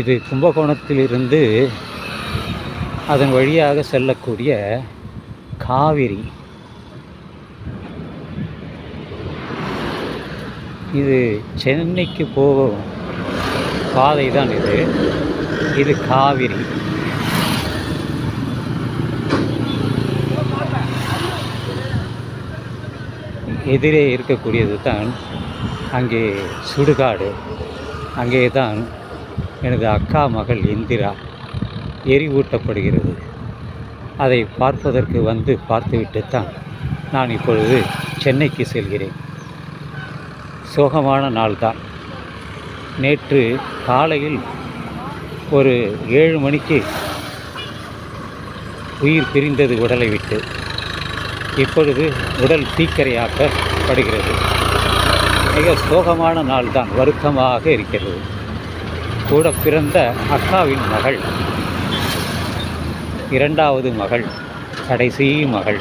இது கும்பகோணத்திலிருந்து அதன் வழியாக செல்லக்கூடிய காவிரி. இது சென்னைக்கு போகும் பாதை தான் இது. இது காவிரி. எதிரே இருக்கக்கூடியது தான் அங்கே சுடுகாடு. அங்கே தான் எனது அக்கா மகள் இந்திரா எரிவூட்டப்படுகிறது. அதை பார்ப்பதற்கு வந்து பார்த்துவிட்டு தான் நான் இப்பொழுது சென்னைக்கு செல்கிறேன். சோகமான நாள்தான். நேற்று காலையில் ஒரு ஏழு மணிக்கு உயிர் பிரிந்தது உடலை விட்டு. இப்பொழுது உடல் தீக்கரையாக்கப்படுகிறது மிக சோகமான நாள்தான் வருத்தமாக இருக்கிறது. கூட பிறந்த அக்காவின் மகள். இரண்டாவது மகள் கடைசி மகள்.